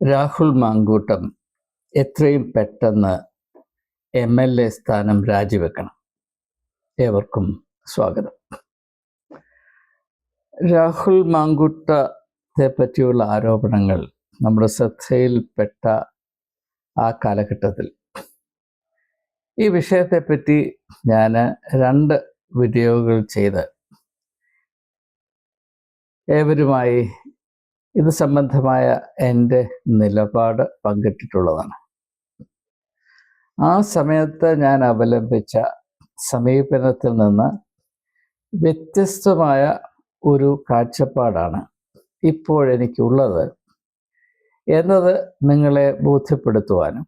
രാഹുൽ മാങ്കൂട്ടം എത്രയും പെട്ടെന്ന് M L A സ്ഥാനം രാജിവെക്കണം. ഏവർക്കും സ്വാഗതം. രാഹുൽ മാങ്കൂട്ടത്തെ പറ്റിയുള്ള ആരോപണങ്ങൾ നമ്മുടെ ശ്രദ്ധയിൽപ്പെട്ട ആ കാലഘട്ടത്തിൽ. ഈ വിഷയത്തെപ്പറ്റി ഞാൻ രണ്ട് വീഡിയോകൾ ചെയ്ത് ഏവരുമായി ഇത് സംബന്ധമായ എന്റെ നിലപാട് പങ്കിട്ടിട്ടുള്ളതാണ്. ആ സമയത്ത് ഞാൻ അവലംബിച്ച സമീപനത്തിൽ നിന്ന് വ്യത്യസ്തമായ ഒരു കാഴ്ചപ്പാടാണ് ഇപ്പോഴെനിക്കുള്ളത് എന്നത് നിങ്ങളെ ബോധ്യപ്പെടുത്തുവാനും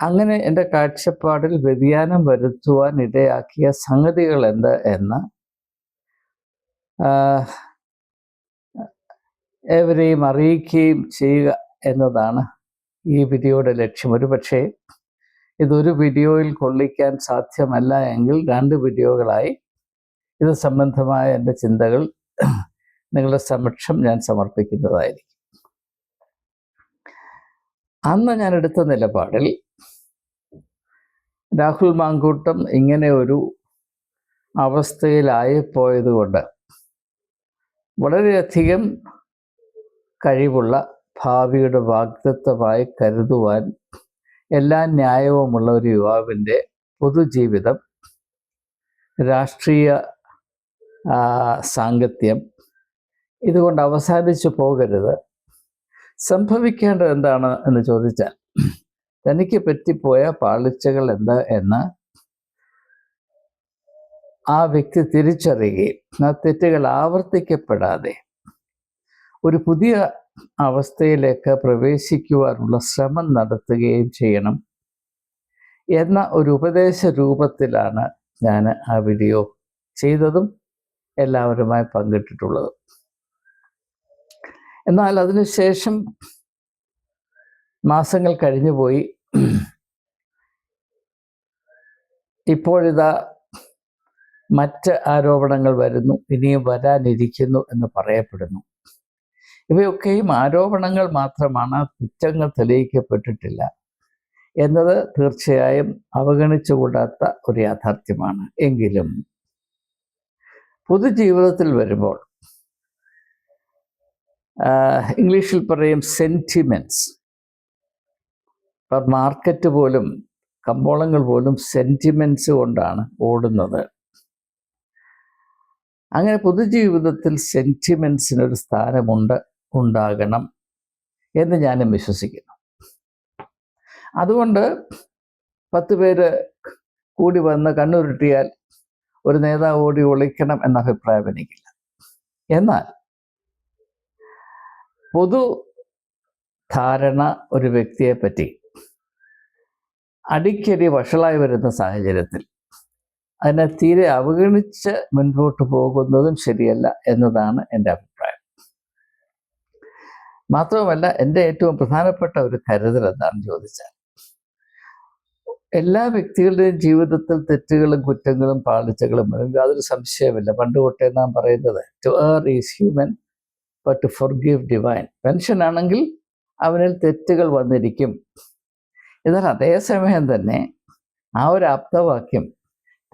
അങ്ങനെ എന്റെ കാഴ്ചപ്പാടിൽ വ്യതിയാനം വരുത്തുവാൻ ഇടയാക്കിയ സംഗതികൾ എന്ത് എന്ന് ഏവരെയും അറിയിക്കുകയും ചെയ്യുക എന്നതാണ് ഈ വീഡിയോയുടെ ലക്ഷ്യം. ഒരു പക്ഷേ ഇതൊരു വീഡിയോയിൽ കൊള്ളിക്കാൻ സാധ്യമല്ല എങ്കിൽ രണ്ട് വീഡിയോകളായി. ഇത് സംബന്ധമായ എന്റെ ചിന്തകൾ നിങ്ങളുടെ സമക്ഷം ഞാൻ സമർപ്പിക്കുന്നതായിരിക്കും. അന്ന് ഞാൻ എടുത്ത നിലപാടിൽ രാഹുൽ മാങ്കൂട്ടം ഇങ്ങനെ ഒരു അവസ്ഥയിലായി പോയതുകൊണ്ട് വളരെയധികം കഴിവുള്ള ഭാവിയുടെ വാഗ്ദത്വമായി കരുതുവാൻ എല്ലാ ന്യായവുമുള്ള ഒരു യുവാവിന്റെ പൊതുജീവിതം രാഷ്ട്രീയ സാങ്കത്യം ഇതുകൊണ്ട് അവസാനിച്ചു പോകരുത്. സംഭവിക്കേണ്ടത് എന്താണ് എന്ന് ചോദിച്ചാൽ തനിക്ക് പറ്റിപ്പോയ പാളിച്ചകൾ എന്താ എന്ന് ആ വ്യക്തി തിരിച്ചറിയുകയും ആ തെറ്റുകൾ ആവർത്തിക്കപ്പെടാതെ ഒരു പുതിയ അവസ്ഥയിലേക്ക് പ്രവേശിക്കുവാനുള്ള ശ്രമം നടത്തുകയും ചെയ്യണം എന്ന ഒരു ഉപദേശ രൂപത്തിലാണ് ഞാൻ ആ വീഡിയോ ചെയ്തതും എല്ലാവരുമായി പങ്കിട്ടിട്ടുള്ളതും. എന്നാൽ അതിനുശേഷം മാസങ്ങൾ കഴിഞ്ഞുപോയി ഇപ്പോഴിതാ മറ്റ് ആരോപണങ്ങൾ വരുന്നു ഇനിയും വരാനിരിക്കുന്നു എന്ന് പറയപ്പെടുന്നു. ഇവയൊക്കെയും ആരോപണങ്ങൾ മാത്രമാണ് കുറ്റങ്ങൾ തെളിയിക്കപ്പെട്ടിട്ടില്ല എന്നത് തീർച്ചയായും അവഗണിച്ചുകൂടാത്ത ഒരു യാഥാർത്ഥ്യമാണ്. എങ്കിലും പൊതുജീവിതത്തിൽ വരുമ്പോൾ ഇംഗ്ലീഷിൽ പറയും സെന്റിമെന്റ്സ് ഇപ്പം മാർക്കറ്റ് പോലും കമ്പോളങ്ങൾ പോലും സെന്റിമെന്റ്സ് കൊണ്ടാണ് ഓടുന്നത്. അങ്ങനെ പൊതുജീവിതത്തിൽ സെന്റിമെന്റ്സിനൊരു സ്ഥാനമുണ്ട്. ഉണ്ടാകണം എന്ന് ഞാനും വിശ്വസിക്കുന്നു. അതുകൊണ്ട് പത്ത് പേര് കൂടി വന്ന് കണ്ണുരുട്ടിയാൽ ഒരു നേതാവ് ഓടി ഒളിക്കണം എന്ന അഭിപ്രായം എനിക്കില്ല. എന്നാൽ പൊതു ധാരണ ഒരു വ്യക്തിയെ പറ്റി അടിക്കടി വഷളായി വരുന്ന സാഹചര്യത്തിൽ അതിനെ തീരെ അവഗണിച്ച് മുൻപോട്ട് പോകുന്നതും ശരിയല്ല എന്നതാണ് എന്റെ അഭിപ്രായം. മാത്രവുമല്ല എന്റെ ഏറ്റവും പ്രധാനപ്പെട്ട ഒരു കരുതൽ എന്താണെന്ന് ചോദിച്ചാൽ എല്ലാ വ്യക്തികളുടെയും ജീവിതത്തിൽ തെറ്റുകളും കുറ്റങ്ങളും പാളിച്ചകളും വരും യാതൊരു സംശയമില്ല പണ്ട് തൊട്ടേ നാം പറയുന്നത് to err is human but to forgive divine മനുഷ്യനാണെങ്കിൽ അവനിൽ തെറ്റുകൾ വന്നിരിക്കും. എന്നാൽ അതേസമയം തന്നെ ആ ഒരു ആപ്തവാക്യം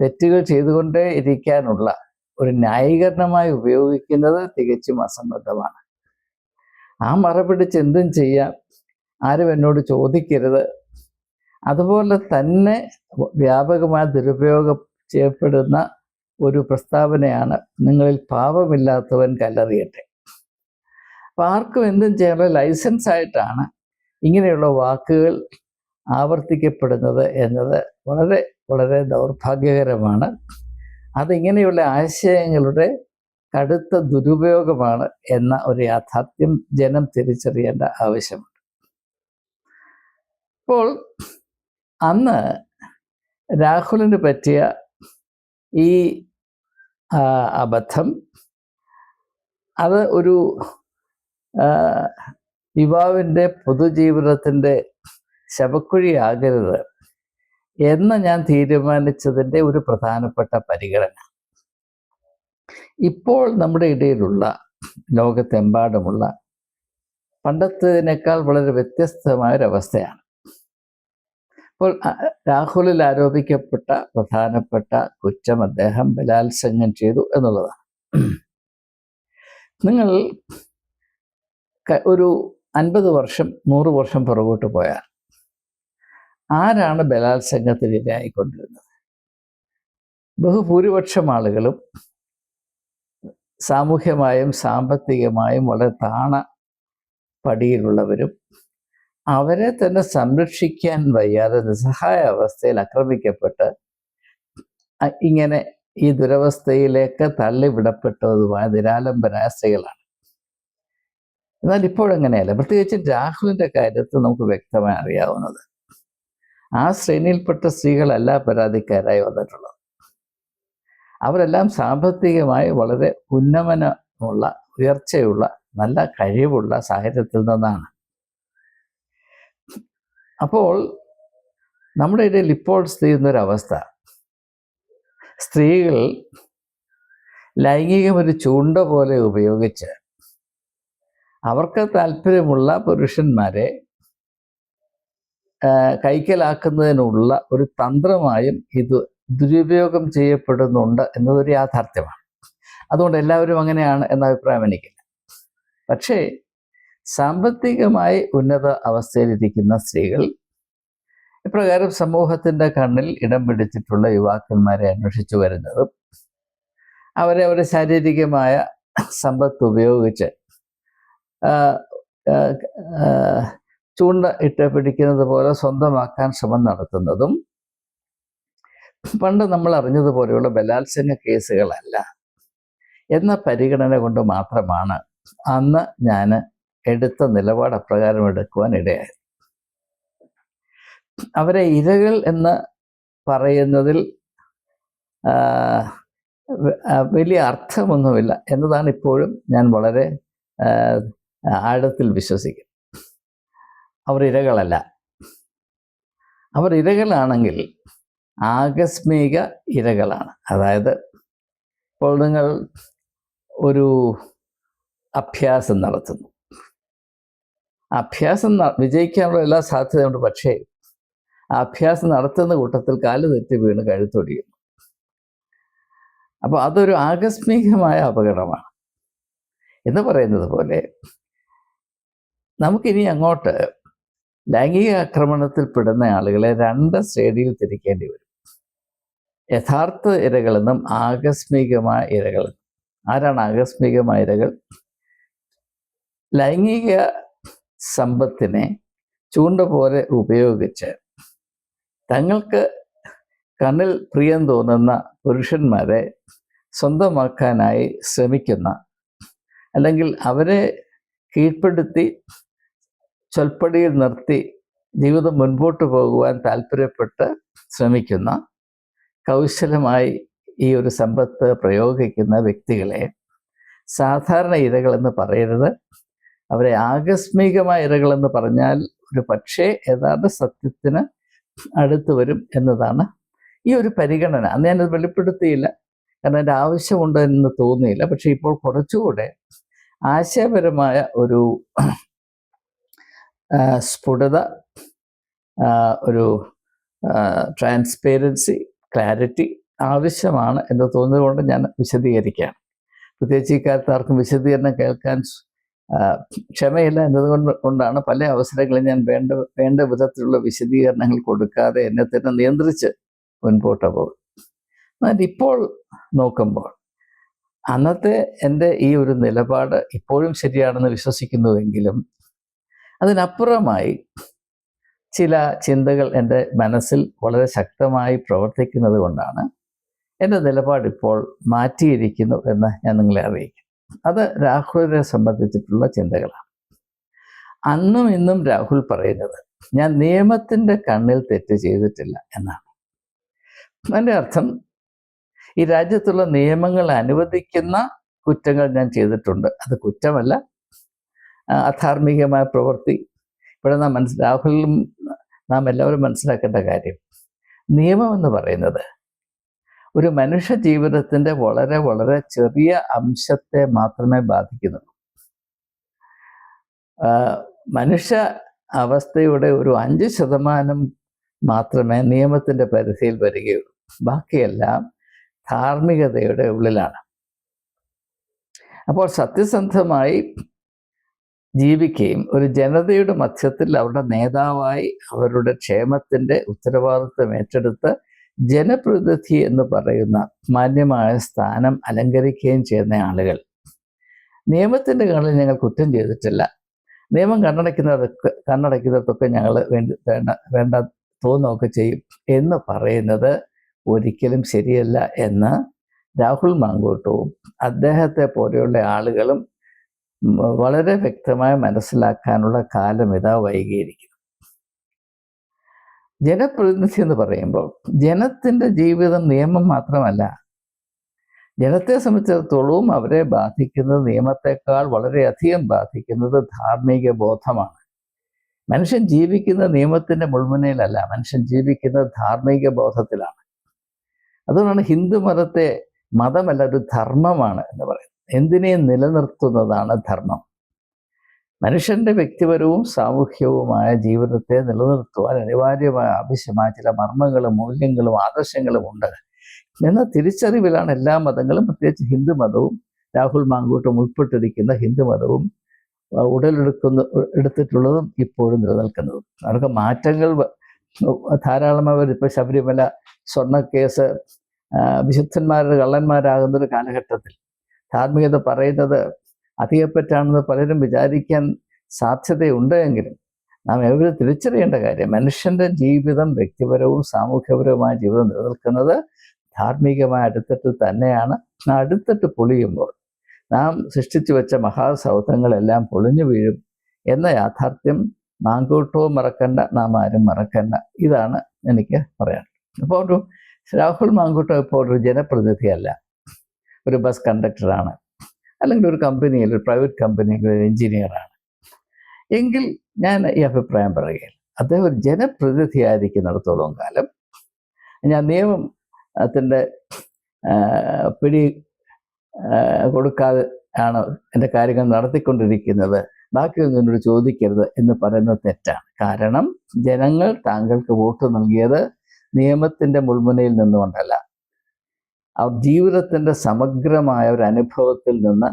തെറ്റുകൾ ചെയ്തുകൊണ്ടേ ഇരിക്കാനുള്ള ഒരു ന്യായീകരണമായി ഉപയോഗിക്കുന്നത് തികച്ചും അസംബന്ധമാണ്. ആ മറ പിടിച്ച് എന്തും ചെയ്യാം. ആരും എന്നോട് ചോദിക്കരുത്. അതുപോലെ തന്നെ വ്യാപകമായ ദുരുപയോഗം ചെയ്യപ്പെടുന്ന ഒരു പ്രസ്താവനയാണ് നിങ്ങളിൽ പാപമില്ലാത്തവൻ കല്ലെറിയട്ടെ. അപ്പം ആർക്കും എന്തും ചെയ്യാനുള്ള ലൈസൻസ് ആയിട്ടാണ് ഇങ്ങനെയുള്ള വാക്കുകൾ ആവർത്തിക്കപ്പെടുന്നത് എന്നത് വളരെ വളരെ ദൗർഭാഗ്യകരമാണ്. അതിങ്ങനെയുള്ള ആശയങ്ങളുടെ കടുത്ത ദുരുപയോഗമാണ് എന്ന ഒരു യാഥാർത്ഥ്യം ജനം തിരിച്ചറിയേണ്ട ആവശ്യമുണ്ട്. ഇപ്പോൾ അന്ന് രാഹുലിന് പറ്റിയ ഈ അബദ്ധം അത് ഒരു യുവാവിന്റെ പൊതുജീവിതത്തിന്റെ ശവക്കുഴിയാകരുത് എന്ന് ഞാൻ തീരുമാനിച്ചതിന്റെ ഒരു പ്രധാനപ്പെട്ട പരിഗണന. ഇപ്പോൾ നമ്മുടെ ഇടയിലുള്ള ലോകത്തെമ്പാടുമുള്ള പണ്ടത്തേതിനേക്കാൾ വളരെ വ്യത്യസ്തമായ ഒരവസ്ഥയാണ് അപ്പോൾ രാഹുലിൽ ആരോപിക്കപ്പെട്ട പ്രധാനപ്പെട്ട കുറ്റം അദ്ദേഹം ബലാത്സംഗം ചെയ്തു എന്നുള്ളതാണ്. നിങ്ങൾ ഒരു അൻപത് വർഷം നൂറ് വർഷം പുറകോട്ട് പോയാൽ ആരാണ് ബലാത്സംഗത്തിന് ഇരയായിക്കൊണ്ടിരുന്നത് ബഹുഭൂരിപക്ഷം ആളുകളും സാമൂഹ്യമായും സാമ്പത്തികമായും വളരെ താണ പടിയിലുള്ളവരും അവരെ തന്നെ സംരക്ഷിക്കാൻ വയ്യാതെ നിസ്സഹായ അവസ്ഥയിൽ ആക്രമിക്കപ്പെട്ട് ഇങ്ങനെ ഈ ദുരവസ്ഥയിലേക്ക് തള്ളിവിടപ്പെട്ടതുമായ നിരാലംബരായ സ്ത്രീകളാണ്. എന്നാൽ ഇപ്പോഴങ്ങനെയല്ല പ്രത്യേകിച്ച് രാഹുലിന്റെ കാര്യത്തിൽ നമുക്ക് വ്യക്തമായി അറിയാവുന്നത് ആ ശ്രേണിയിൽപ്പെട്ട സ്ത്രീകളല്ല പരാതിക്കാരായി വന്നിട്ടുള്ളത്. അവരെല്ലാം സാമ്പത്തികമായി വളരെ ഉന്നമനമുള്ള ഉയർച്ചയുള്ള നല്ല കഴിവുള്ള സാഹചര്യത്തിൽ നിന്നാണ്. അപ്പോൾ നമ്മുടെ ഇടയിൽ ഇപ്പോൾ സ്ഥിതി ചെയ്യുന്നൊരവസ്ഥ സ്ത്രീകൾ ലൈംഗികം ഒരു ചൂണ്ട പോലെ ഉപയോഗിച്ച് അവർക്ക് താല്പര്യമുള്ള പുരുഷന്മാരെ കൈക്കലാക്കുന്നതിനുള്ള ഒരു തന്ത്രമായും ഇത് ദുരുപയോഗം ചെയ്യപ്പെടുന്നുണ്ട് എന്നതൊരു യാഥാർത്ഥ്യമാണ്. അതുകൊണ്ട് എല്ലാവരും അങ്ങനെയാണ് എന്ന അഭിപ്രായം എനിക്കില്ല. പക്ഷേ സാമ്പത്തികമായി ഉന്നത അവസ്ഥയിലിരിക്കുന്ന സ്ത്രീകൾ ഇപ്രകാരം സമൂഹത്തിന്റെ കണ്ണിൽ ഇടം പിടിച്ചിട്ടുള്ള യുവാക്കന്മാരെ അന്വേഷിച്ചു വരുന്നതും അവരെ അവരുടെ ശാരീരികമായ സമ്പത്ത് ഉപയോഗിച്ച് ചൂണ്ട ഇട്ട് പിടിക്കുന്നത് പോലെ സ്വന്തമാക്കാൻ ശ്രമം നടത്തുന്നതും പണ്ട് നമ്മൾ അറിഞ്ഞതുപോലെയുള്ള ബലാത്സംഗ കേസുകളല്ല. എന്ന പരിഗണന കൊണ്ട് മാത്രമാണ് അന്ന് ഞാൻ എടുത്ത നിലപാട് അപ്രകാരം എടുക്കുവാൻ ഇടയായത്. അവരെ ഇരകൾ എന്ന് പറയുന്നതിൽ വലിയ അർത്ഥമൊന്നുമില്ല എന്നതാണ് ഇപ്പോഴും ഞാൻ വളരെ ആഴത്തിൽ വിശ്വസിക്കുന്നത്. അവർ ഇരകളല്ല. അവർ ഇരകളാണെങ്കിൽ ആകസ്മിക ഇരകളാണ്. അതായത് ഇപ്പോൾ നിങ്ങൾ ഒരു അഭ്യാസം നടത്തുന്നു. അഭ്യാസം വിജയിക്കാനുള്ള എല്ലാ സാധ്യതയുണ്ട്. പക്ഷേ ആ അഭ്യാസം നടത്തുന്ന കൂട്ടത്തിൽ കാൽ തെറ്റി വീണ് കഴുത്തൊടിയുന്നു. അപ്പോൾ അതൊരു ആകസ്മികമായ അപകടമാണ്. എന്ന് പറയുന്നത് പോലെ നമുക്കിനി അങ്ങോട്ട് ലൈംഗിക ആക്രമണത്തിൽ പെടുന്ന ആളുകളെ രണ്ട് ശ്രേണിയിൽ തിരിക്കേണ്ടി വരും. യഥാർത്ഥ ഇരകളെന്നും ആകസ്മികമായ ഇരകൾ. ആരാണ് ആകസ്മികമായ ഇരകൾ? ലൈംഗിക സമ്പത്തിനെ ചൂണ്ട പോലെ ഉപയോഗിച്ച് തങ്ങൾക്ക് കണ്ണിൽ പ്രിയം തോന്നുന്ന പുരുഷന്മാരെ സ്വന്തമാക്കാനായി ശ്രമിക്കുന്ന അല്ലെങ്കിൽ അവരെ കീഴ്പ്പെടുത്തി ചൊൽപ്പടിയിൽ നിർത്തി ജീവിതം മുൻപോട്ട് പോകുവാൻ താല്പര്യപ്പെട്ട് ശ്രമിക്കുന്ന കൗശലമായി ഈ ഒരു സമ്പത്ത് പ്രയോഗിക്കുന്ന വ്യക്തികളെ സാധാരണ ഇരകളെന്ന് പറയരുത്. അവരെ ആകസ്മികമായ ഇരകളെന്ന് പറഞ്ഞാൽ ഒരു പക്ഷേ യഥാർത്ഥ സത്യത്തിന് അടുത്ത് വരും എന്നതാണ് ഈ ഒരു പരിഗണന. അന്ന് ഞാനത് വെളിപ്പെടുത്തിയില്ല. കാരണം എന്റെ ആവശ്യമുണ്ട് എന്ന് തോന്നിയില്ല. പക്ഷെ ഇപ്പോൾ കുറച്ചുകൂടെ ആശയപരമായ ഒരു സ്ഫുടത ഒരു ട്രാൻസ്പേരൻസി ക്ലാരിറ്റി ആവശ്യമാണ് എന്ന് തോന്നിയതുകൊണ്ട് ഞാൻ വിശദീകരിക്കുകയാണ്. പ്രത്യേകിച്ച് ഇക്കാലത്ത് ആർക്കും വിശദീകരണം കേൾക്കാൻ ക്ഷമയില്ല എന്നതുകൊണ്ട് കൊണ്ടാണ് പല അവസരങ്ങളിൽ ഞാൻ വേണ്ട വേണ്ട വിധത്തിലുള്ള വിശദീകരണങ്ങൾ കൊടുക്കാതെ എന്നെ തന്നെ നിയന്ത്രിച്ച് മുൻപോട്ട് പോകും എന്നാൽ ഇപ്പോൾ നോക്കുമ്പോൾ അന്നത്തെ എന്റെ ഈ ഒരു നിലപാട് ഇപ്പോഴും ശരിയാണെന്ന് വിശ്വസിക്കുന്നുവെങ്കിലും അതിനപ്പുറമായി ചില ചിന്തകൾ എന്റെ മനസ്സിൽ വളരെ ശക്തമായി പ്രവർത്തിക്കുന്നത് കൊണ്ടാണ് എന്റെ നിലപാട് ഇപ്പോൾ മാറ്റിയിരിക്കുന്നു എന്ന് ഞാൻ നിങ്ങളെ അറിയിക്കും. അത് രാഹുലിനെ സംബന്ധിച്ചിട്ടുള്ള ചിന്തകളാണ്. അന്നും ഇന്നും രാഹുൽ പറയുന്നത് ഞാൻ നിയമത്തിന്റെ കണ്ണിൽ തെറ്റ് ചെയ്തിട്ടില്ല എന്നാണ്. അതിന്റെ അർത്ഥം ഈ രാജ്യത്തുള്ള നിയമങ്ങൾ അനുവദിക്കുന്ന കുറ്റങ്ങൾ ഞാൻ ചെയ്തിട്ടുണ്ട്. അത് കുറ്റമല്ല. അധാർമികമായ പ്രവൃത്തി. ഇവിടെ നാം മനസ്സിൽ രാഹുലും നാം എല്ലാവരും മനസ്സിലാക്കേണ്ട കാര്യം. നിയമം എന്ന് പറയുന്നത് ഒരു മനുഷ്യ ജീവിതത്തിന്റെ വളരെ വളരെ ചെറിയ അംശത്തെ മാത്രമേ ബാധിക്കുന്നുള്ളൂ. മനുഷ്യ അവസ്ഥയുടെ ഒരു അഞ്ച് ശതമാനം മാത്രമേ നിയമത്തിന്റെ പരിധിയിൽ വരികയുള്ളൂ. ബാക്കിയെല്ലാം ധാർമ്മികതയുടെ ഉള്ളിലാണ്. അപ്പോൾ സത്യസന്ധമായി ജീവിക്കുകയും ഒരു ജനതയുടെ മധ്യത്തിൽ അവരുടെ നേതാവായി അവരുടെ ക്ഷേമത്തിന്റെ ഉത്തരവാദിത്വം ഏറ്റെടുത്ത് ജനപ്രതിനിധി എന്ന് പറയുന്ന മാന്യമായ സ്ഥാനം അലങ്കരിക്കുകയും ചെയ്യുന്ന ആളുകൾ. നിയമത്തിന്റെ കണ്ണിൽ ഞങ്ങൾ കുറ്റം ചെയ്തിട്ടില്ല. നിയമം കണ്ണടയ്ക്കുന്നതൊക്കെ കണ്ണടയ്ക്കുന്നതൊക്കെ ഞങ്ങൾ വേണ്ടി വേണ്ട വേണ്ട തോന്നുകയൊക്കെ ചെയ്യും എന്ന് പറയുന്നത് ഒരിക്കലും ശരിയല്ല എന്ന് രാഹുൽ മാങ്കൂട്ടവും അദ്ദേഹത്തെ പോലെയുള്ള ആളുകളും വളരെ വ്യക്തമായി മനസ്സിലാക്കാനുള്ള കാലം ഇതാ വൈകിയിരിക്കുന്നു. ജനപ്രതിനിധി എന്ന് പറയുമ്പോൾ ജനത്തിന്റെ ജീവിതം നിയമം മാത്രമല്ല ജനത്തെ സംബന്ധിച്ചിടത്തോളവും അവരെ ബാധിക്കുന്നത് നിയമത്തെക്കാൾ വളരെയധികം ബാധിക്കുന്നത് ധാർമ്മിക ബോധമാണ്. മനുഷ്യൻ ജീവിക്കുന്ന നിയമത്തിന്റെ മുൾമുനയിലല്ല മനുഷ്യൻ ജീവിക്കുന്ന ധാർമ്മിക ബോധത്തിലാണ്. അതുകൊണ്ടാണ് ഹിന്ദു മതത്തെ മതമല്ല ഒരു ധർമ്മമാണ് എന്ന് പറയുന്നത്. എന്തിനേയും നിലനിർത്തുന്നതാണ് ധർമ്മം? മനുഷ്യന്റെ വ്യക്തിപരവും സാമൂഹ്യവുമായ ജീവിതത്തെ നിലനിർത്തുവാൻ അനിവാര്യമായ ആവശ്യമായ ചില മർമ്മങ്ങളും മൂല്യങ്ങളും ആദർശങ്ങളും ഉണ്ട്. എന്ന തിരിച്ചറിവിലാണ് എല്ലാ മതങ്ങളും പ്രത്യേകിച്ച് ഹിന്ദു മതവും രാഹുൽ മാങ്കൂട്ടും ഉൾപ്പെട്ടിരിക്കുന്ന ഹിന്ദു മതവും ഉടലെടുക്കുന്ന എടുത്തിട്ടുള്ളതും ഇപ്പോഴും നിലനിൽക്കുന്നതും. അവർക്ക് മാറ്റങ്ങൾ ധാരാളം ധാരാളമായി ഇപ്പോൾ ഇപ്പൊ ശബരിമല സ്വർണക്കേസ് വിശുദ്ധന്മാരുടെ കള്ളന്മാരാകുന്ന ഒരു കാലഘട്ടത്തിൽ ധാർമ്മികത പറയുന്നത് അധികപ്പറ്റാണെന്ന് പലരും വിചാരിക്കാൻ സാധ്യതയുണ്ട് എങ്കിലും നാം എവരും തിരിച്ചറിയേണ്ട കാര്യം? മനുഷ്യന്റെ ജീവിതം വ്യക്തിപരവും സാമൂഹ്യപരവുമായ ജീവിതം നിലനിൽക്കുന്നത് ധാർമ്മികമായ അടിത്തട്ടിൽ തന്നെയാണ്. അടിത്തട്ട് പൊളിയുമ്പോൾ നാം സൃഷ്ടിച്ചു വെച്ച മഹാസൗധങ്ങളെല്ലാം പൊളിഞ്ഞു വീഴും എന്ന യാഥാർത്ഥ്യം മാങ്കൂട്ടവും മറക്കണ്ട നാം ആരും മറക്കണ്ട. ഇതാണ് എനിക്ക് പറയാനുള്ളത്. അപ്പോൾ ഒരു രാഹുൽ മാങ്കൂട്ടം ഇപ്പോൾ ഒരു ജനപ്രതിനിധിയല്ല. ഒരു ബസ് കണ്ടക്ടറാണ് അല്ലെങ്കിൽ ഒരു കമ്പനിയിൽ ഒരു പ്രൈവറ്റ് കമ്പനിയിൽ ഒരു എഞ്ചിനീയറാണ് എങ്കിൽ ഞാൻ ഈ അഭിപ്രായം പറയുകയില്ല അദ്ദേഹം ഒരു ജനപ്രതിനിധിയായിരിക്കുന്നിടത്തോളം കാലം ഞാൻ നിയമത്തിന്റെ പിടി കൊടുക്കാതെ ആണ് എന്റെ കാര്യങ്ങൾ നടത്തിക്കൊണ്ടിരിക്കുന്നത്. ബാക്കിയൊന്നും എന്നോട് ചോദിക്കരുത് എന്ന് പറയുന്നത് തെറ്റാണ്. കാരണം ജനങ്ങൾ താങ്കൾക്ക് വോട്ട് നൽകിയത് നിയമത്തിന്റെ മുൾമുനയിൽ നിന്നുകൊണ്ടല്ല. ജീവിതത്തിന്റെ സമഗ്രമായ ഒരു അനുഭവത്തിൽ നിന്ന്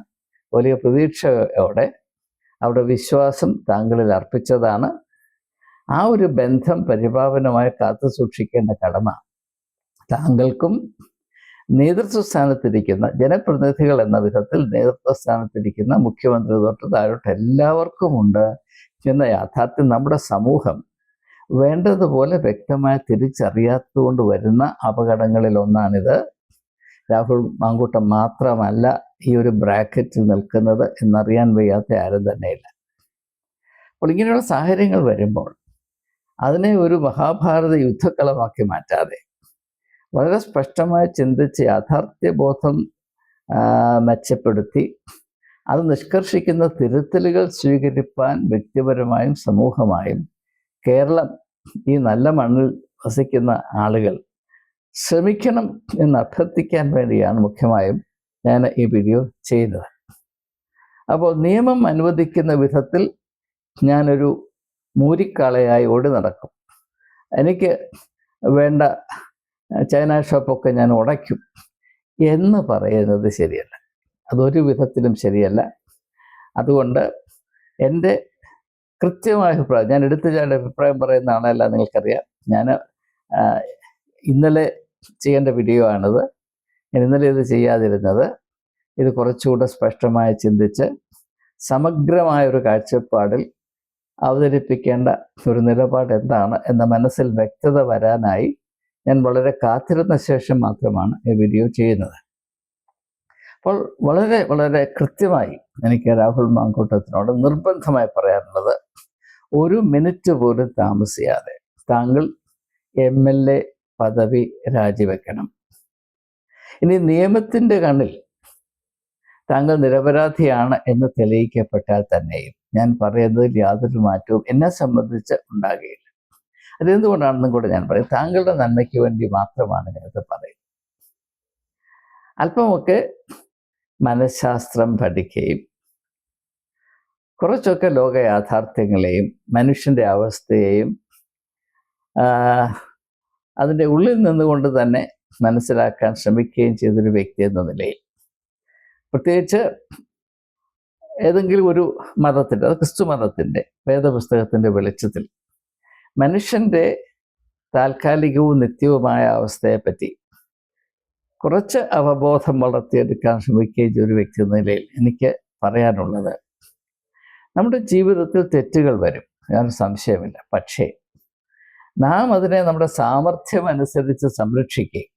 വലിയ പ്രതീക്ഷയോടെ അവരുടെ വിശ്വാസം താങ്കളിൽ അർപ്പിച്ചതാണ്. ആ ഒരു ബന്ധം പരിപാവനമായി കാത്തു സൂക്ഷിക്കേണ്ട കടമ താങ്കൾക്കും നേതൃത്വ സ്ഥാനത്തിരിക്കുന്ന ജനപ്രതിനിധികൾ എന്ന വിധത്തിൽ നേതൃത്വ സ്ഥാനത്തിരിക്കുന്ന മുഖ്യമന്ത്രി തൊട്ട് താഴോട്ട് എല്ലാവർക്കും ഉണ്ട് എന്ന യാഥാർത്ഥ്യം നമ്മുടെ സമൂഹം വേണ്ടതുപോലെ വ്യക്തമായി തിരിച്ചറിയാത്തുകൊണ്ട് വരുന്ന അപകടങ്ങളിൽ ഒന്നാണിത് രാഹുൽ മാങ്കൂട്ടം മാത്രമല്ല ഈ ഒരു ബ്രാക്കറ്റിൽ നിൽക്കുന്നത് എന്നറിയാൻ വയ്യാത്ത ആരും തന്നെയില്ല. അപ്പോൾ ഇങ്ങനെയുള്ള സാഹചര്യങ്ങൾ വരുമ്പോൾ അതിനെ ഒരു മഹാഭാരത യുദ്ധക്കളമാക്കി മാറ്റാതെ വളരെ സ്പഷ്ടമായി ചിന്തിച്ച് യാഥാർത്ഥ്യബോധം മെച്ചപ്പെടുത്തി അത് നിഷ്കർഷിക്കുന്ന തിരുത്തലുകൾ സ്വീകരിപ്പാൻ വ്യക്തിപരമായും സമൂഹമായും കേരളം ഈ നല്ല മണ്ണിൽ വസിക്കുന്ന ആളുകൾ ശ്രമിക്കണം എന്ന് അഭ്യർത്ഥിക്കാൻ വേണ്ടിയാണ് മുഖ്യമായും ഞാൻ ഈ വീഡിയോ ചെയ്യുന്നത്. അപ്പോൾ നിയമം അനുവദിക്കുന്ന വിധത്തിൽ ഞാനൊരു മൂരിക്കാളയായി ഓടി നടക്കും. എനിക്ക് വേണ്ട ചൈന ഷോപ്പൊക്കെ ഞാൻ ഉടയ്ക്കും എന്ന് പറയുന്നത് ശരിയല്ല. അതൊരു വിധത്തിലും ശരിയല്ല. അതുകൊണ്ട് എന്റെ കൃത്യമായ അഭിപ്രായം ഞാൻ എടുത്തു ചാടി അഭിപ്രായം പറയുന്ന ആളല്ല നിങ്ങൾക്കറിയാം. ഞാൻ ഇന്നലെ ചെയ്യേണ്ട വീഡിയോ ആണിത്. ഇന്നലെ ഇത് ചെയ്യാതിരുന്നത്. ഇത് കുറച്ചുകൂടെ സ്പഷ്ടമായി ചിന്തിച്ച് സമഗ്രമായ ഒരു കാഴ്ചപ്പാടിൽ അവതരിപ്പിക്കേണ്ട ഒരു നിലപാട് എന്താണ് എന്ന മനസ്സിൽ വ്യക്തത വരാനായി ഞാൻ വളരെ കാത്തിരുന്ന ശേഷം മാത്രമാണ് ഈ വീഡിയോ ചെയ്യുന്നത്. അപ്പോൾ വളരെ വളരെ കൃത്യമായി എനിക്ക് രാഹുൽ മാങ്കൂട്ടത്തിനോട് നിർബന്ധമായി പറയാനുള്ളത് ഒരു മിനിറ്റ് പോലും താമസിയാതെ താങ്കൾ എം എൽ എ പദവി രാജിവെക്കണം. ഇനി നിയമത്തിന്റെ കണ്ണിൽ താങ്കൾ നിരപരാധിയാണ് എന്ന് തെളിയിക്കപ്പെട്ടാൽ തന്നെയും ഞാൻ പറയുന്നതിൽ യാതൊരു മാറ്റവും എന്നെ സംബന്ധിച്ച് ഉണ്ടാകുകയില്ല. അതെന്തുകൊണ്ടാണെന്നും കൂടെ ഞാൻ പറയും. താങ്കളുടെ നന്മയ്ക്ക് വേണ്ടി മാത്രമാണ് ഞാനത് പറയുന്നത്. അല്പമൊക്കെ മനഃശാസ്ത്രം പഠിക്കുകയും കുറച്ചൊക്കെ ലോക യാഥാർത്ഥ്യങ്ങളെയും മനുഷ്യന്റെ അവസ്ഥയെയും അതിന്റെ ഉള്ളിൽ നിന്നുകൊണ്ട് തന്നെ മനസ്സിലാക്കാൻ ശ്രമിക്കുകയും ചെയ്തൊരു വ്യക്തി എന്ന നിലയിൽ. പ്രത്യേകിച്ച് ഏതെങ്കിലും ഒരു മതത്തിന്റെ അത് ക്രിസ്തു മതത്തിന്റെ വേദപുസ്തകത്തിന്റെ വെളിച്ചത്തിൽ മനുഷ്യന്റെ താൽക്കാലികവും നിത്യവുമായ അവസ്ഥയെപ്പറ്റി കുറച്ച് അവബോധം വളർത്തിയെടുക്കാൻ ശ്രമിക്കുകയും ചെയ്ത ഒരു വ്യക്തി എന്ന നിലയിൽ എനിക്ക് പറയാനുള്ളത്. നമ്മുടെ ജീവിതത്തിൽ തെറ്റുകൾ വരും. ഞാൻ സംശയമില്ല പക്ഷേ നാം അതിനെ നമ്മുടെ സാമർഥ്യം അനുസരിച്ച് സംരക്ഷിക്കുകയും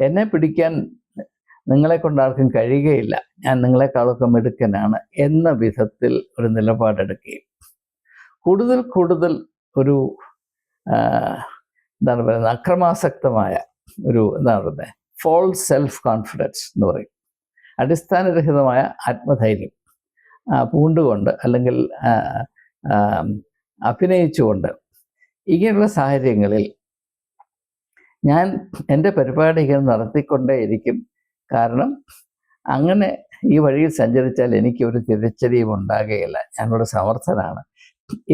എന്നെ പിടിക്കാൻ നിങ്ങളെ കൊണ്ട് ആർക്കും കഴിയുകയില്ല. ഞാൻ നിങ്ങളെക്കാളൊക്കെ മിടുക്കനാണ് എന്ന വിധത്തിൽ ഒരു നിലപാടെടുക്കുകയും കൂടുതൽ കൂടുതൽ ഒരു എന്താണ് പറയുന്നത് അക്രമാസക്തമായ ഒരു എന്താണ് പറയുന്നത് ഫോൾ സെൽഫ് കോൺഫിഡൻസ് എന്ന് പറയും. അടിസ്ഥാനരഹിതമായ ആത്മധൈര്യം പൂണ്ടുകൊണ്ട് അല്ലെങ്കിൽ അഭിനയിച്ചുകൊണ്ട് ഇങ്ങനെയുള്ള സാഹചര്യങ്ങളിൽ ഞാൻ എന്റെ പരിപാടികൾ നടത്തിക്കൊണ്ടേയിരിക്കും. കാരണം അങ്ങനെ ഈ വഴിയിൽ സഞ്ചരിച്ചാൽ എനിക്ക് ഒരു തിരിച്ചടിയും ഉണ്ടാകുകയില്ല. ഞാനൊരു സമർത്ഥനാണ്.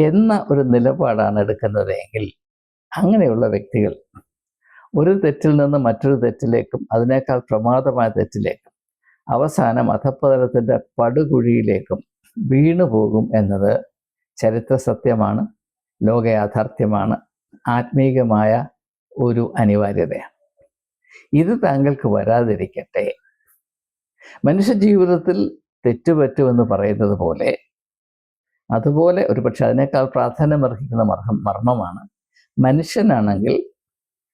എന്ന ഒരു നിലപാടാണ് എടുക്കുന്നത് എങ്കിൽ അങ്ങനെയുള്ള വ്യക്തികൾ ഒരു തെറ്റിൽ നിന്ന് മറ്റൊരു തെറ്റിലേക്കും അതിനേക്കാൾ പ്രമാദമായ തെറ്റിലേക്കും അവസാനം അധപ്പതനത്തിന്റെ പടുകുഴിയിലേക്കും വീണുപോകും എന്നത് ചരിത്ര സത്യമാണ് ലോക യാഥാർത്ഥ്യമാണ് ആത്മീകമായ ഒരു അനിവാര്യതയാണ്. ഇത് താങ്കൾക്ക് വരാതിരിക്കട്ടെ. മനുഷ്യ ജീവിതത്തിൽ തെറ്റുപറ്റുമെന്ന് പറയുന്നത് പോലെ അതുപോലെ ഒരു പക്ഷെ അതിനേക്കാൾ പ്രാധാന്യം അർഹിക്കുന്ന മർഹം മർമ്മമാണ് മനുഷ്യനാണെങ്കിൽ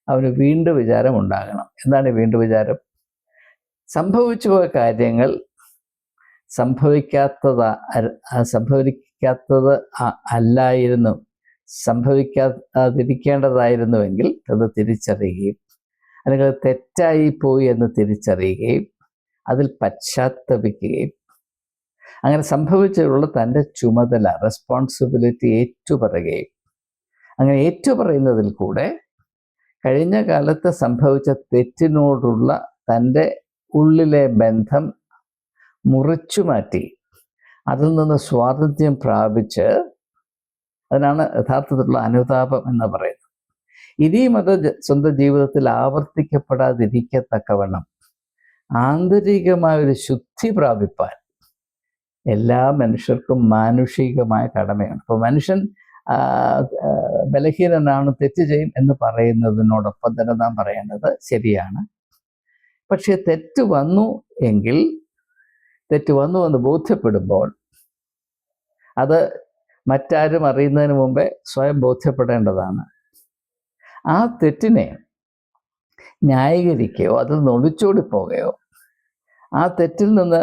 അവന് വീണ്ടും വിചാരം ഉണ്ടാകണം എന്താണ് വീണ്ടും വിചാരം? സംഭവിച്ചു പോയ കാര്യങ്ങൾ സംഭവിക്കാത്തത് സംഭവിക്കാത്തത് അല്ലായിരുന്നു. സംഭവിക്കാതിരിക്കേണ്ടതായിരുന്നുവെങ്കിൽ അത് തിരിച്ചറിയുകയും അല്ലെങ്കിൽ തെറ്റായി പോയി എന്ന് തിരിച്ചറിയുകയും അതിൽ പശ്ചാത്തപിക്കുകയും അങ്ങനെ സംഭവിച്ചുള്ള തന്റെ ചുമതല റെസ്പോൺസിബിലിറ്റി ഏറ്റുപറയുകയും. അങ്ങനെ ഏറ്റുപറയുന്നതിൽ കൂടെ കഴിഞ്ഞ കാലത്ത് സംഭവിച്ച തെറ്റിനോടുള്ള തന്റെ ഉള്ളിലെ ബന്ധം മുറിച്ചു മാറ്റി അതിൽ നിന്ന് സ്വാതന്ത്ര്യം പ്രാപിച്ച് അതിനാണ് യഥാർത്ഥത്തിലുള്ള അനുതാപം എന്ന് പറയുന്നത്. ഇനിയും അത് സ്വന്തം ജീവിതത്തിൽ ആവർത്തിക്കപ്പെടാതിരിക്കത്തക്കവണ്ണം ആന്തരികമായ ഒരു ശുദ്ധി പ്രാപിപ്പാൻ എല്ലാ മനുഷ്യർക്കും മാനുഷികമായ കടമയാണ്. അപ്പോൾ മനുഷ്യൻ ബലഹീനനാണ് തെറ്റ് ചെയ്യും എന്ന് പറയുന്നതിനോടൊപ്പം തന്നെ നാം പറയേണ്ടത് ശരിയാണ്. പക്ഷേ തെറ്റ് വന്നു എങ്കിൽ തെറ്റ് വന്നു എന്ന് ബോധ്യപ്പെടുമ്പോൾ അത് മറ്റാരും അറിയുന്നതിന് മുമ്പേ സ്വയം ബോധ്യപ്പെടേണ്ടതാണ്. ആ തെറ്റിനെ ന്യായീകരിക്കുകയോ അതിൽ നിന്ന് ഒളിച്ചോടി പോവുകയോ ആ തെറ്റിൽ നിന്ന്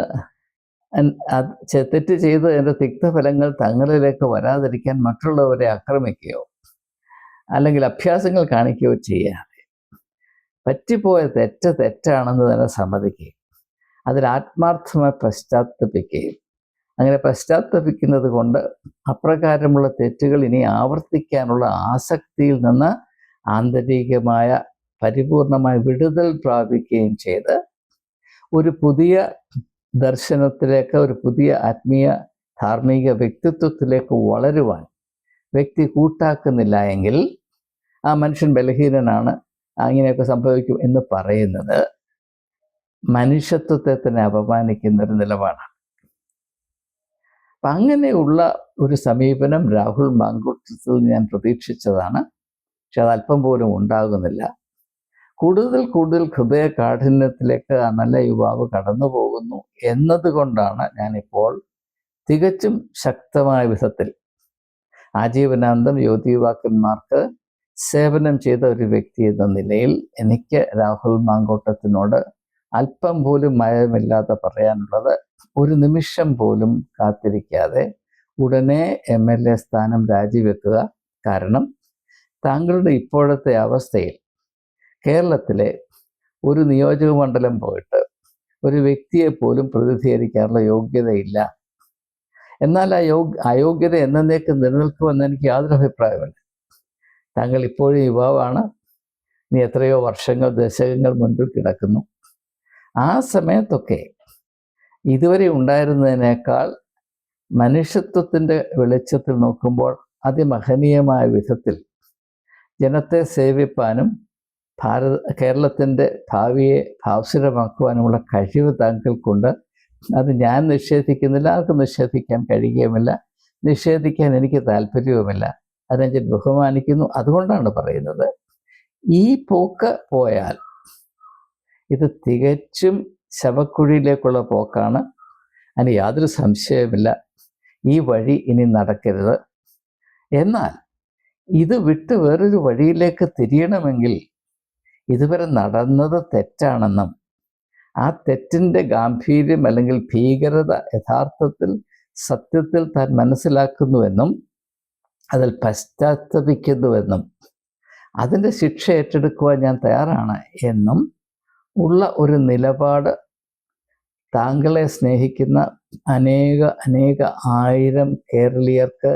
അത് തെറ്റ് ചെയ്ത് എന്റെ തിക്തഫലങ്ങൾ തങ്ങളിലേക്ക് വരാതിരിക്കാൻ മറ്റുള്ളവരെ ആക്രമിക്കുകയോ അല്ലെങ്കിൽ അഭ്യാസങ്ങൾ കാണിക്കുകയോ ചെയ്യാതെ പറ്റിപ്പോയ തെറ്റ് തെറ്റാണെന്ന് തന്നെ സമ്മതിക്കുകയും അതിൽ ആത്മാർത്ഥമായി പശ്ചാത്തപിക്കുകയും അങ്ങനെ പശ്ചാത്തപിക്കുന്നത് കൊണ്ട് അപ്രകാരമുള്ള തെറ്റുകൾ ഇനി ആവർത്തിക്കാനുള്ള ആസക്തിയിൽ നിന്ന് ആന്തരികമായ പരിപൂർണമായ വിടുതൽ പ്രാപിക്കുകയും ചെയ്ത് ഒരു പുതിയ ദർശനത്തിലേക്ക് ഒരു പുതിയ ആത്മീയ ധാർമ്മിക വ്യക്തിത്വത്തിലേക്ക് വളരുവാൻ വ്യക്തി കൂട്ടാക്കുന്നില്ല എങ്കിൽ ആ മനുഷ്യൻ ബലഹീനനാണ് അങ്ങനെയൊക്കെ സംഭവിക്കും എന്ന് പറയുന്നത് മനുഷ്യത്വത്തെ തന്നെ അപമാനിക്കുന്ന ഒരു നിലപാടാണ്. അപ്പം അങ്ങനെയുള്ള ഒരു സമീപനം രാഹുൽ മാങ്കൂട്ടത്തിൽ ഞാൻ പ്രതീക്ഷിച്ചതാണ്. പക്ഷെ അത് അല്പം പോലും ഉണ്ടാകുന്നില്ല. കൂടുതൽ കൂടുതൽ ഹൃദയ കാഠിന്യത്തിലേക്ക് ആ നല്ല യുവാവ് കടന്നു പോകുന്നു എന്നതുകൊണ്ടാണ് ഞാനിപ്പോൾ തികച്ചും ശക്തമായ വിധത്തിൽ ആജീവനാന്തം യുവതി യുവാക്കന്മാർക്ക് സേവനം ചെയ്ത ഒരു വ്യക്തി എന്ന നിലയിൽ എനിക്ക് രാഹുൽ മാങ്കോട്ടത്തിനോട് അല്പം പോലും മയമില്ലാതെ പറയാനുള്ളത് ഒരു നിമിഷം പോലും കാത്തിരിക്കാതെ ഉടനെ എം എൽ എ സ്ഥാനം രാജിവെക്കുക കാരണം താങ്കളുടെ ഇപ്പോഴത്തെ അവസ്ഥയിൽ കേരളത്തിലെ ഒരു നിയോജക മണ്ഡലം പോയിട്ട് ഒരു വ്യക്തിയെ പോലും പ്രതിനിധീകരിക്കാനുള്ള യോഗ്യതയില്ല. എന്നാൽ ആ യോഗ അയോഗ്യത എന്നേക്ക് നിലനിൽക്കുമെന്ന് എനിക്ക് യാതൊരു അഭിപ്രായമില്ല താങ്കൾ ഇപ്പോഴും യുവാവാണ്. നീ എത്രയോ വർഷങ്ങൾ ദശകങ്ങൾ മുൻപിൽ കിടക്കുന്നു. ആ സമയത്തൊക്കെ ഇതുവരെ ഉണ്ടായിരുന്നതിനേക്കാൾ മനുഷ്യത്വത്തിന്റെ വെളിച്ചത്തിൽ നോക്കുമ്പോൾ അതിമഹനീയമായ വിധത്തിൽ ജനത്തെ സേവിപ്പാനും ഭാരത കേരളത്തിന്റെ ഭാവിയെ ഭാവസുരമാക്കുവാനുമുള്ള കഴിവ് താങ്കൾക്കുണ്ട്. അത് ഞാൻ നിഷേധിക്കുന്നില്ല ആർക്കും നിഷേധിക്കാൻ കഴിയുകയുമില്ല. നിഷേധിക്കാൻ എനിക്ക് താല്പര്യവുമില്ല. അതിനെ ഞാൻ ബഹുമാനിക്കുന്നു. അതുകൊണ്ടാണ് പറയുന്നത്. ഈ പോക്ക് പോയാൽ ഇത് തികച്ചും ശവക്കുഴിയിലേക്കുള്ള പോക്കാണ്. അതിന് യാതൊരു സംശയവുമില്ല. ഈ വഴി ഇനി നടക്കരുത്. എന്നാൽ ഇത് വിട്ട് വേറൊരു വഴിയിലേക്ക് തിരിയണമെങ്കിൽ ഇതുവരെ നടന്നത് തെറ്റാണെന്നും ആ തെറ്റിന്റെ ഗാംഭീര്യം അല്ലെങ്കിൽ ഭീകരത യഥാർത്ഥത്തിൽ സത്യത്തിൽ താൻ മനസ്സിലാക്കുന്നുവെന്നും അതിൽ പശ്ചാത്തപിക്കുന്നുവെന്നും അതിന്റെ ശിക്ഷ ഏറ്റെടുക്കുവാൻ ഞാൻ തയ്യാറാണ് എന്നും ഉള്ള ഒരു നിലപാട് താങ്കളെ സ്നേഹിക്കുന്ന അനേക അനേക ആയിരം കേരളീയർക്ക്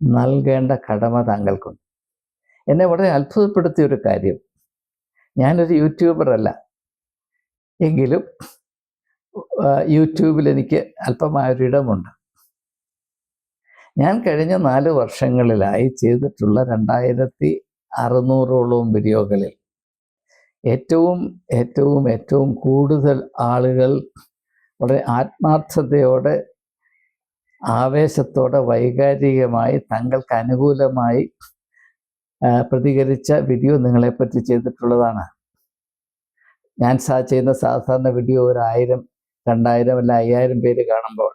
നൽകേണ്ട കടമ താങ്കൾക്കുണ്ട്. എന്നെ വളരെ അത്ഭുതപ്പെടുത്തിയ ഒരു കാര്യം. ഞാനൊരു യൂട്യൂബറല്ല എങ്കിലും യൂട്യൂബിൽ എനിക്ക് അല്പമായൊരിടമുണ്ട്. ഞാൻ കഴിഞ്ഞ നാല് വർഷങ്ങളിലായി ചെയ്തിട്ടുള്ള രണ്ടായിരത്തി അറുന്നൂറോളം വീഡിയോകളിൽ ഏറ്റവും ഏറ്റവും ഏറ്റവും കൂടുതൽ ആളുകൾ വളരെ ആത്മാർത്ഥതയോടെ ആവേശത്തോടെ വൈകാരികമായി തങ്ങൾക്ക് അനുകൂലമായി പ്രതികരിച്ച വീഡിയോ നിങ്ങളെപ്പറ്റി ചെയ്തിട്ടുള്ളതാണ്. ഞാൻ സാ ചെയ്യുന്ന സാധാരണ വീഡിയോ ഒരു ആയിരം രണ്ടായിരം അല്ല അയ്യായിരം പേര് കാണുമ്പോൾ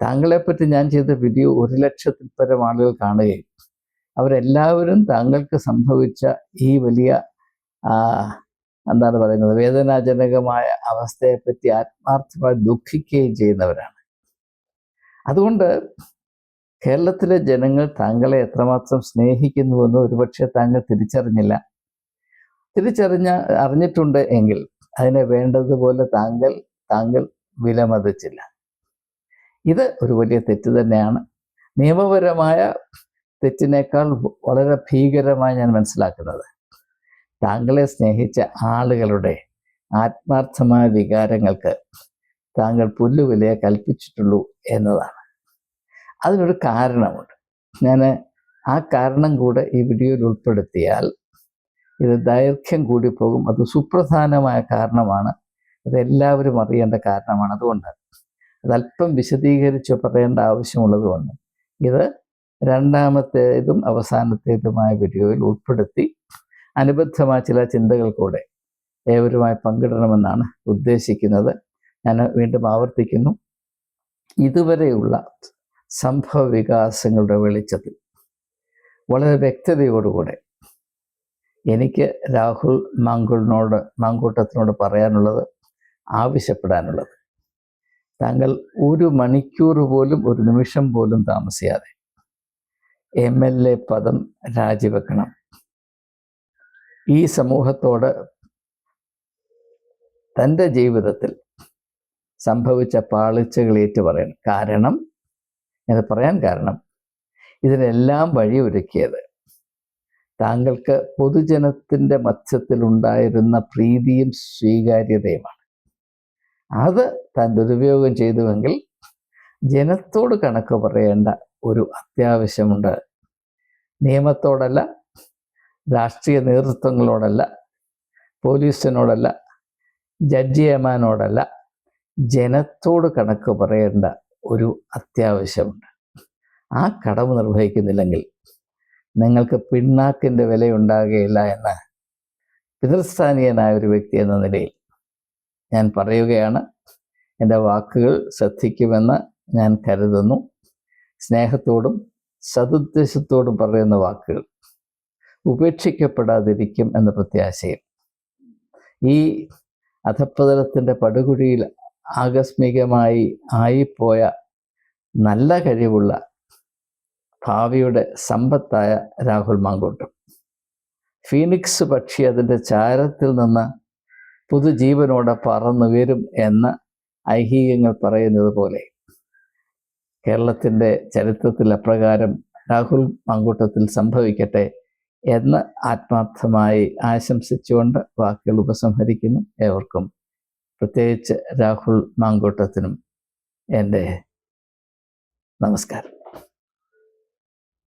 താങ്കളെപ്പറ്റി ഞാൻ ചെയ്ത വീഡിയോ ഒരു ലക്ഷത്തിൽ പരം ആളുകൾ കാണുകയും അവരെല്ലാവരും താങ്കൾക്ക് സംഭവിച്ച ഈ വലിയ എന്താണ് പറയുന്നത്? വേദനാജനകമായ അവസ്ഥയെപ്പറ്റി ആത്മാർത്ഥമായി ദുഃഖിക്കുകയും ചെയ്യുന്നവരാണ്. അതുകൊണ്ട് കേരളത്തിലെ ജനങ്ങൾ താങ്കളെ എത്രമാത്രം സ്നേഹിക്കുന്നുവെന്ന് ഒരുപക്ഷെ താങ്കൾ തിരിച്ചറിഞ്ഞില്ല. തിരിച്ചറിഞ്ഞ അറിഞ്ഞിട്ടുണ്ട് എങ്കിൽ അതിനെ വേണ്ടതുപോലെ താങ്കൾ താങ്കൾ വിലമതിച്ചില്ല. ഇത് ഒരു വലിയ തെറ്റ് തന്നെയാണ്. നിയമപരമായ തെറ്റിനേക്കാൾ വളരെ ഭീകരമായി ഞാൻ മനസ്സിലാക്കുന്നത്. താങ്കളെ സ്നേഹിച്ച ആളുകളുടെ ആത്മാർത്ഥമായ വികാരങ്ങൾക്ക് താങ്കൾ പുല്ലുവിലയെ കൽപ്പിച്ചിട്ടുള്ളൂ എന്നതാണ്. അതിനൊരു കാരണമുണ്ട്. ഞാൻ ആ കാരണം കൂടെ ഈ വീഡിയോയിൽ ഉൾപ്പെടുത്തിയാൽ ഇത് ദൈർഘ്യം കൂടി പോകും. അത് സുപ്രധാനമായ കാരണമാണ്. അതെല്ലാവരും അറിയേണ്ട കാരണമാണ്. അതുകൊണ്ട് അതല്പം വിശദീകരിച്ച് പറയേണ്ട ആവശ്യമുള്ളതുകൊണ്ട് ഇത് രണ്ടാമത്തേതും അവസാനത്തേതുമായ വീഡിയോയിൽ ഉൾപ്പെടുത്തി അനുബന്ധമായ ചില ചിന്തകൾ കൂടെ ഏവരുമായി പങ്കിടണമെന്നാണ് ഉദ്ദേശിക്കുന്നത്. ഞാൻ വീണ്ടും ആവർത്തിക്കുന്നു. ഇതുവരെയുള്ള സംഭവ വികാസങ്ങളുടെ വെളിച്ചത്തിൽ വളരെ വ്യക്തതയോടുകൂടെ എനിക്ക് രാഹുൽ മാങ്കുളിനോട് മാങ്കൂട്ടത്തിനോട് പറയാനുള്ളത് ആവശ്യപ്പെടാനുള്ളത്. താങ്കൾ ഒരു മണിക്കൂർ പോലും ഒരു നിമിഷം പോലും താമസിയാതെ എം എൽ എ പദം രാജിവെക്കണം. ഈ സമൂഹത്തോട് തന്റെ ജീവിതത്തിൽ സംഭവിച്ച പാളിച്ചകൾ ഏറ്റു പറയണം. കാരണം ഇത് പറയാൻ കാരണം ഇതിനെല്ലാം വഴിയൊരുക്കിയത് താങ്കൾക്ക് പൊതുജനത്തിന്റെ മധ്യത്തിലുണ്ടായിരുന്ന പ്രീതിയും സ്വീകാര്യതയുമാണ്. അത് താൻ ദുരുപയോഗം ചെയ്തുവെങ്കിൽ ജനത്തോട് കണക്ക് പറയേണ്ട ഒരു അത്യാവശ്യമുണ്ട്. നിയമത്തോടല്ല രാഷ്ട്രീയ നേതൃത്വങ്ങളോടല്ല പോലീസിനോടല്ല ജഡ്ജിയമാനോടല്ല ജനത്തോട് കണക്ക് പറയേണ്ട ഒരു അത്യാവശ്യമുണ്ട്. ആ കടമ നിർവഹിക്കുന്നില്ലെങ്കിൽ നിങ്ങൾക്ക് പിണ്ണാക്കിന്റെ വിലയുണ്ടാകുകയില്ല എന്ന് പിതൃസ്ഥാനീയനായ ഒരു വ്യക്തി എന്ന നിലയിൽ ഞാൻ പറയുകയാണ് എന്റെ വാക്കുകൾ ശ്രദ്ധിക്കുമെന്ന് ഞാൻ കരുതുന്നു. സ്നേഹത്തോടും സതുദ്ദേശത്തോടും പറയുന്ന വാക്കുകൾ ഉപേക്ഷിക്കപ്പെടാതിരിക്കും എന്ന പ്രത്യാശയും. ഈ അധപ്പതലത്തിന്റെ പടുകുഴിയിൽ ആകസ്മികമായി ആയിപ്പോയ നല്ല കഴിവുള്ള ഭാവിയുടെ സമ്പത്തായ രാഹുൽ മാങ്കോട്ടും. ഫീനിക്സ് പക്ഷി അതിന്റെ ചാരത്തിൽ നിന്ന് പുതുജീവനോടെ പറന്നു വരും എന്ന ഐഹികങ്ങൾ പറയുന്നത് പോലെ കേരളത്തിന്റെ ചരിത്രത്തിൽ അപ്രകാരം രാഹുൽ മാങ്കൂട്ടത്തിൽ സംഭവിക്കട്ടെ എന്ന് ആത്മാർത്ഥമായി ആശംസിച്ചുകൊണ്ട് വാക്കുകൾ ഉപസംഹരിക്കുന്നു ഏവർക്കും. പ്രത്യേകിച്ച് രാഹുൽ മാങ്കോട്ടത്തിനും എന്റെ നമസ്കാരം.